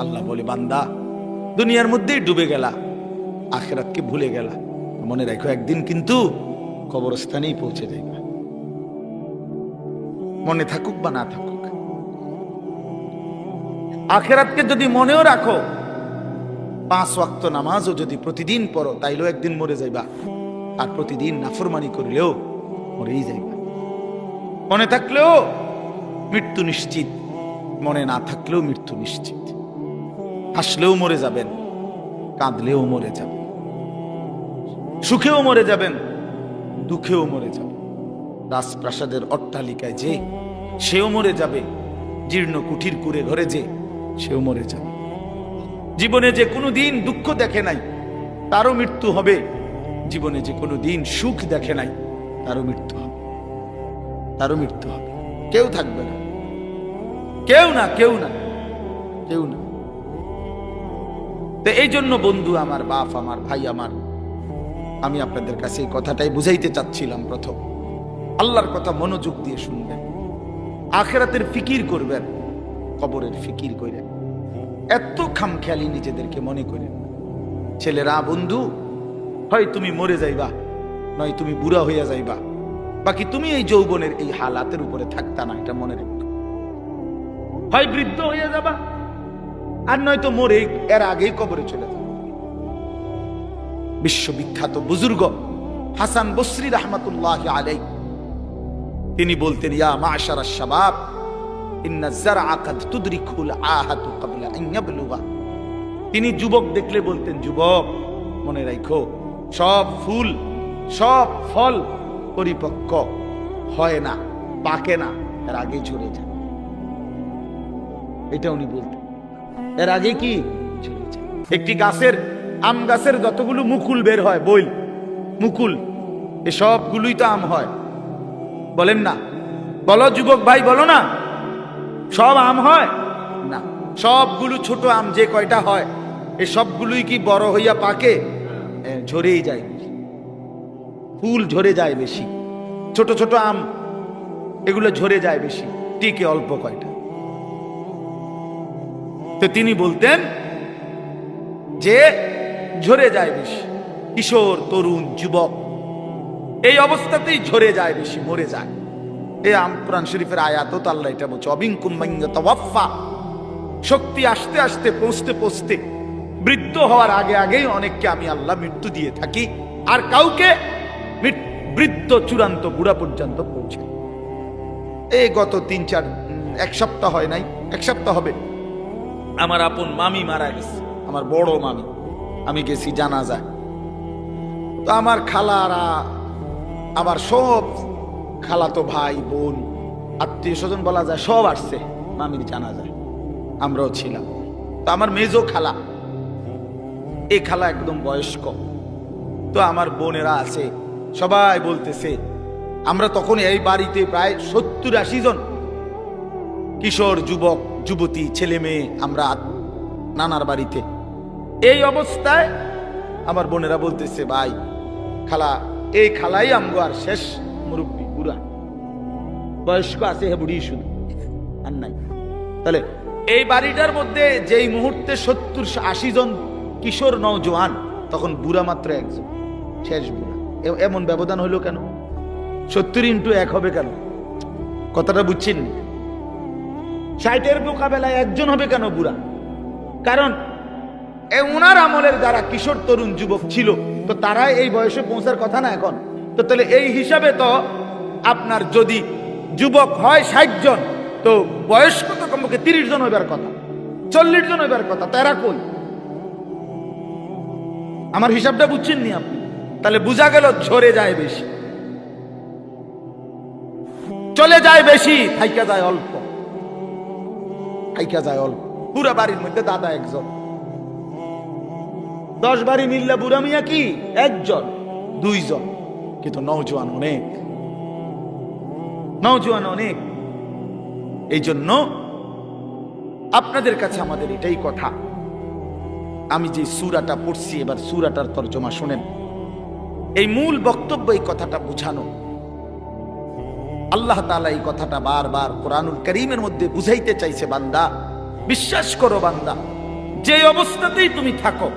আল্লাহ বলে, বান্দা, দুনিয়ার মধ্যেই ডুবে গেলা, আখেরাতকে ভুলে গেলা। মনে রাখো, একদিন কিন্তু কবরস্থানেই পৌঁছে যাইবা। মনে থাকুক বা না থাকুক, আখেরাতকে যদি মনেও রাখো, পাঁচ ওয়াক্ত নামাজও যদি প্রতিদিন পড়ো, তাইলেও একদিন মরে যাইবা, আর প্রতিদিন নাফরমানি করিলেও মরেই যাইবা। মনে থাকলেও মৃত্যু নিশ্চিত। মনে না থাকলেও মৃত্যু নিশ্চিত। হাসলেও মরে যাবেন, কাঁদলেও মরে যাবেন। সুখেও মরে যাবেন, দুঃখেও মরে যাবেন। রাজপ্রাসাদের অট্টালিকায় যে সেও মরে যাবে, জীর্ণ কুঠির কুড়ে ঘরে যে সেও মরে যাবে। জীবনে যে কোনো দিন দুঃখ দেখে নাই, তারও মৃত্যু হবে। জীবনে যে কোনো দিন সুখ দেখে নাই, তারও মৃত্যু হবে। তারও মৃত্যু হবে। কেউ থাকবে না। কেউ না কেউ না কেউ না। তো এই জন্য বন্ধু, আমার বাপ, আমার ভাই, আমার, আমি আপনাদের কাছে এই কথাটাই বুঝাইতে চাচ্ছিলাম প্রথম। আল্লাহর কথা মনোযোগ দিয়ে শুনবেন। আখেরাতের ফিকির করবেন, কবরের ফিকির করেন এত খামখেয়ালি নিজেদেরকে মনে করেন ছেলেরা, বন্ধু, হয় তুমি মরে যাইবা, নয় তুমি বুড়া হইয়া যাইবা। বাকি তুমি এই যৌবনের এই হালাতের উপরে থাকতা না, এটা মনে রেখো। হয় বৃদ্ধ হয়ে যাবা। আর নয়তো মরে এর আগেই কবরে চলে যাবে। বিশ্ববিখ্যাত বুজুর্গ হাসান বসরি রহমতুল্লাহ আলাই তিনি বলতেন, ইয়া মাশারা শাবাব, ইন্না আহাতু তিনি যুবক দেখলে বলতেন, যুবক, মনে রাখো সব ফুল, সব ফল পরিপক্ক, হয় না, পাকে না, এর আগে ঝরে যায়। এটা উনি বলতেন। এর আগে কি? একটি গাছের, আম গাছের যতগুলো মুকুল বের হয়, বইল, মুকুল এ সবগুলোই তো আম হয়। বলেন না। বলো যুবক ভাই, বলো না। সব আম হয়? না। সবগুলো ছোট আম যে কয়টা হয় এ সবগুলোই কি বড় হইয়া পাকে? ঝরেই যায়। ফুল ঝরে যায় বেশি। ছোট ছোট আম, এগুলো ঝরে যায় বেশি। টিকে অল্প কয়টা? তো তিনি বলতেন, যে ঝরে যায় বেশি, কিশোর, তরুণ, যুবক, এই অবস্থাতেই ঝরে যায় বেশি, মরে যায়। এ আম, কোরআন শরীফের আয়াত তো আল্লাহ এটা বলছে অবিং কুম্বাফা শক্তি আসতে আসতে, পৌঁছতে পৌঁছতে, বৃদ্ধ হওয়ার আগে আগেই অনেককে আমি আল্লাহ মৃত্যু দিয়ে থাকি, আর কাউকে বৃদ্ধ চূড়ান্ত বুড়া পর্যন্ত পৌঁছে। এই গত তিন, চার, এক সপ্তাহ হয় নাই, এক সপ্তাহ হবে। আমার আপন মামি মারা গেছে। আমার বড় মামি। আমি গেছি জানা যায় তো আমার খালারা, আমার সব খালাতো ভাই, বোন, আত্মীয় স্বজন বলা যায়, সব আসছে মামির জানা যায় আমরাও ছিলাম। তো আমার মেজো খালা এই খালা একদম বয়স্ক। তো আমার বোনেরা আছে, সবাই বলতেছে, আমরা তখন এই বাড়িতে প্রায় সত্তর আশি জন কিশোর, যুবক যুবতী, ছেলে মেয়ে, আমরা নানার বাড়িতে। এই অবস্থায় আমার বোনেরা বলতেছে, ভাই, খালা, এই খালাই আমগো আর শেষ মুরব্বী, বুড়া। বয়স্ক আছে হে বুড়ি শুধু, আর নাই। তাহলে এই বাড়িটার মধ্যে যেই মুহূর্তে সত্তর আশি জন কিশোর নওজোয়ান, তখন বুড়া মাত্র একজন, শেষ বুড়া। এমন ব্যবধান হইল কেন? সত্তর ইন্টু এক হবে কেন? কথাটা বুঝছেন? ষাটের মোকাবেলায় একজন হবে কেন বুড়া? কারণ, এ ওনার আমলের যারা কিশোর তরুণ যুবক ছিল, তো তারা এই বয়সে পৌঁছার কথা না এখন। তো তাহলে এই হিসাবে তো আপনার যদি যুবক হয় ষাট জন, তো বয়স্ক তো কমপক্ষে তিরিশ জন হইবার কথা, চল্লিশ জন হইবার কথা তারা কই? আমার হিসাবটা বুঝছেন নি আপনি? তাহলে বোঝা গেল ঝরে যায় বেশি। চলে যায় বেশি, থাইকা যায় অল্প। থাইকা যায় অল্প। পুরা বাড়ির মধ্যে দাদা একজন। দশ বাড়ি মিললে বুড়া মিয়া কি? একজন, দুইজন। কিন্তু নৌজওয়ান অনেক। নৌজওয়ান অনেক। এই জন্য আপনাদের কাছে আমাদের এটাই কথা। আমি যে সুরাটা পড়ছি, এবার সুরাটার তর্জমা শোনেন। এই মূল বক্তব্য এই কথাটা বুঝানো। আল্লাহ তাআলা এই কথাটা বারবার কোরআনুল করিমের মধ্যে বুঝাইতে চাইছে, বান্দা। বিশ্বাস করো, বান্দা। যে অবস্থাতেই তুমি থাকো,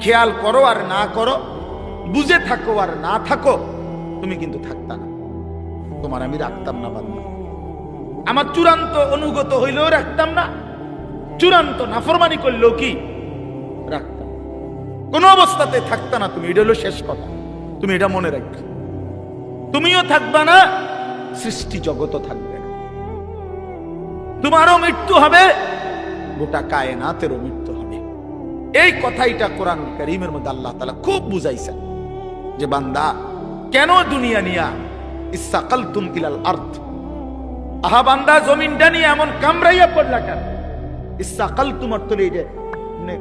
খেয়াল করো আর না করো, বুঝে থাকো আর না থাকো, তুমি কিন্তু থাকতা না। তোমার আমি রাখতাম না, বান্দা। আমার চূড়ান্ত অনুগত হইলেও রাখতাম না। চূড়ান্ত নাফরমানি করলেও কি? রাখতাম। কোন অবস্থাতে থাকতা না তুমি, এটা হলো শেষ কথা। তুমি এটা মনে রাখবে। তুমিও থাকবা না সৃষ্টি জগতও থাকবে না। তোমারও মৃত্যু হবে। গোটা কায়নাতেরও মৃত্যু হবে। এই কথাইটা কোরআন করিমের মধ্যে আল্লাহ তালা খুব বুঝাইছেন যে বান্দা কেন দুনিয়া নিয়া ইসাকাল তুম ইলাল আর্থ আহা বান্দা জমিনটা নিয়ে এমন কামড়াইয়া পড়লা কেন? ইসাকাল তোমার তোলে এই যে মানে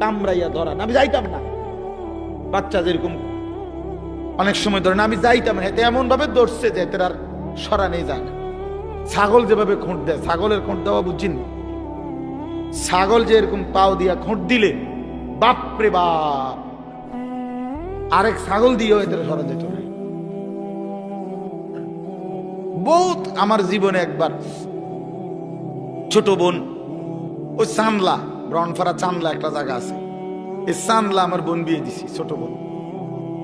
কামড়াইয়া ধরা। আমি যাইতাম না। বাচ্চা যেরকম অনেক সময় ধরে না আমি যাইতাম না। এতে এমন ভাবে দৌড়ছে যে এতে আর সরা নেই যায় না। ছাগল যেভাবে খুঁট দেয়, ছাগলের খুঁট দেওয়া বুঝিন। ছাগল যে এরকম পাও দিয়া খুঁট দিলে, বাপরে বাপ! আরেক ছাগল দিয়েও এদের সরা যেত না। বহুত আমার জীবনে একবার ছোট বোন, ওই চানলা ব্রনফারা চানলা একটা জায়গা আছে। এই চানলা আমার বোন বিয়ে দিছি, ছোট বোন।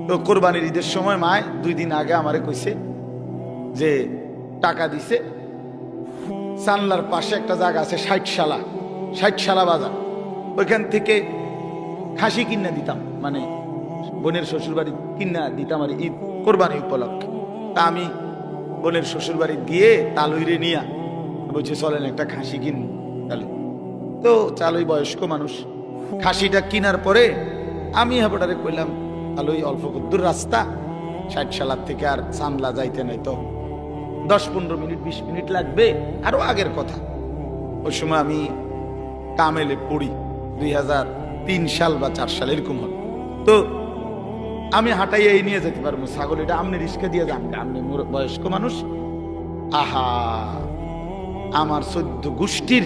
তো কোরবানির ঈদের সময় মায় দুই দিন আগে আমারে কইছে যে টাকা দিছে চানলার পাশে একটা জায়গা আছে ষাটশালা ষাটশালা বাজার। ওইখান থেকে খাসি কিনা দিতাম মানে বোনের শ্বশুর বাড়ি কিনা দিতাম আর ঈদ, কোরবানি উপলক্ষে। তা আমি বোনের শ্বশুর বাড়ি গিয়ে তালুইরে নিয়া বলছি, চলেন একটা খাসি কিন তাহলে তো চালুই বয়স্ক মানুষ। খাসিটা কিনার পরে আমি হাবটারে কইলাম, তালুই অল্প দূর রাস্তা ষাট সালার থেকে আর সামলা যাইতে নাই তো। দশ পনেরো মিনিট, বিশ মিনিট লাগবে। আরও আগের কথা। ওই সময় আমি কামেলে পড়ি। দুই হাজার তিন সাল বা চার সাল, এরকম হবে। তো আমি হাঁটাইয়া এই নিয়ে যেতে পারব। ছাগল এটা আপনি রিস্কে দিয়ে যান। মোর- বয়স্ক মানুষ। আহা! আমার সদ্য গোষ্ঠীর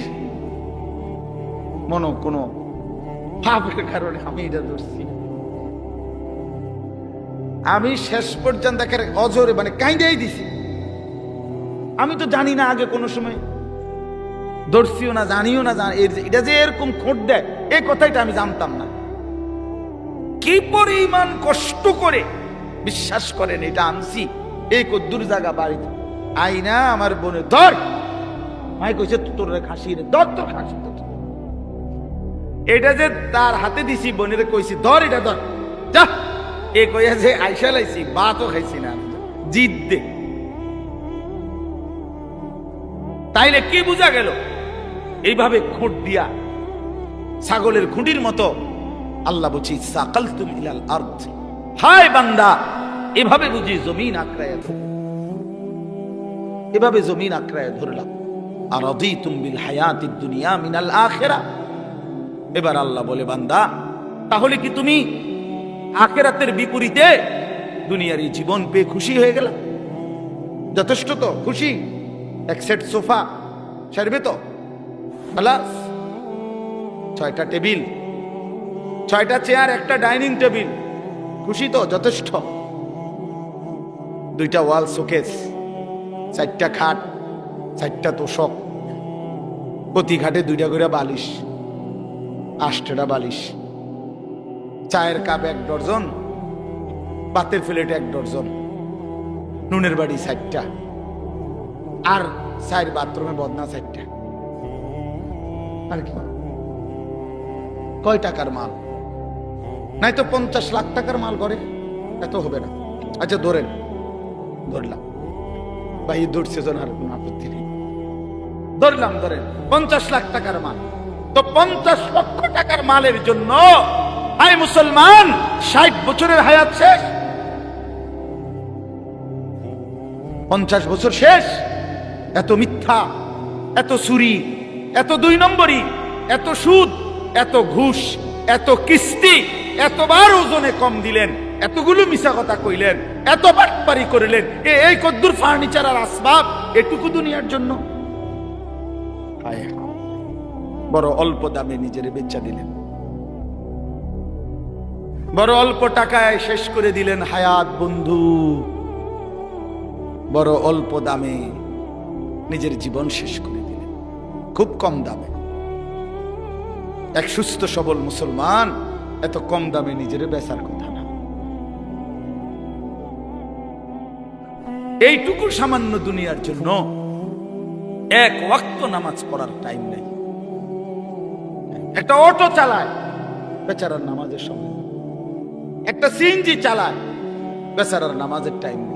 মনো কোনো পাপের কারণে আমি এটা ধরছি আমি শেষ পর্যন্ত একেবারে অজরে মানে কাইন্দাই দিছি। আমি তো জানি না আগে কোনো সময়। ধরছিও না, জানিও না এটা যে এরকম খোঁট দেয় এই কথাইটা আমি জানতাম না। কি পরিমাণ কষ্ট করে বিশ্বাস করেন এটা আনছি, এই কদ্দুর জায়গা বাড়িতে। আইনা আমার বোনে, ধর! মাই কইছে, তোর খাসি রে, ধর তোর খাসি। এটা যে তার হাতে দিছি, বোনের কইছি, ধর এটা, ধর। যা! এ কইয়া যে আইসা লাইছি বা তো খাইছি না জিদ দে। তাইলে কি বোঝা গেল? এইভাবে খুঁট দিয়া ছাগলের খুঁটির মতো আল্লাহ বুঝি সাকাল তুমি হায় বান্দা, এভাবে বুঝি জমিন আক্রায়। এভাবে জমিন আক্রায় ধরলাম। আর অদি তুমবিল হায়াতি দুনিয়া মিনাল আখেরা। এবার আল্লাহ বলে, বান্দা, তাহলে কি তুমি আখেরাতের বিপরীতে দুনিয়ার জীবন পেয়ে খুশি হয়ে গেল? যথেষ্ট তো, খুশি? এক সেট সোফা সারবে তো খালাস ছয়টা টেবিল, ছয়টা চেয়ার, একটা ডাইনিং টেবিল। খুশি তো, যথেষ্ট। দুইটা ওয়াল শোকেস, চারটা খাট, চারটা তোষক। প্রতি ঘাটে দুইটা করে বালিশ আষ্টটা বালিশ। চায়ের কাপ এক ডর্জন পাতের প্লেট এক ডর্জন নুনের বাড়ি চারটা। আর চার বাথরুমে বদনা চারটা। আর কি কয় টাকার মাল? নাই তো পঞ্চাশ লাখ টাকার মাল করে এত হবে না। আচ্ছা ধরেন। ধরলাম। ভাই ধরছে জন আর কোনো আপত্তি নেই। ধরলাম, ধরেন, পঞ্চাশ লাখ টাকার মাল। তো পঞ্চাশ লক্ষ টাকার মালের জন্য আই মুসলমান, ষাট বছরের হায়াত শেষ। পঞ্চাশ বছর শেষ। এত মিথ্যা, এত চুরি এত দুই নম্বরই, এত সুদ, এত ঘুষ, এত কিস্তি, এতবার ওজনে কম দিলেন, এতগুলো মিশা কথা কইলেন, এত বাটপারি করিলেন এই কদ্দুর ফার্নিচার আর আসবাব এটুকু দুনিয়ার জন্য। বড় অল্প দামে নিজের বেচা দিলেন বড় অল্প টাকায় শেষ করে দিলেন হায়াত বন্ধু বড় অল্প দামে নিজের জীবন শেষ করে দিলেন। খুব কম দামে। এক সুস্থ সবল মুসলমান এত কম দামে নিজের বেচার কথা না। এইটুকু সামান্য দুনিয়ার জন্য এক ওয়াক্ত নামাজ পড়ার টাইম নেই। একটা অটো চালায়, বেচারার নামাজের সময়। একটা সিএনজি চালায়, বেচারার নামাজের টাইম নেই।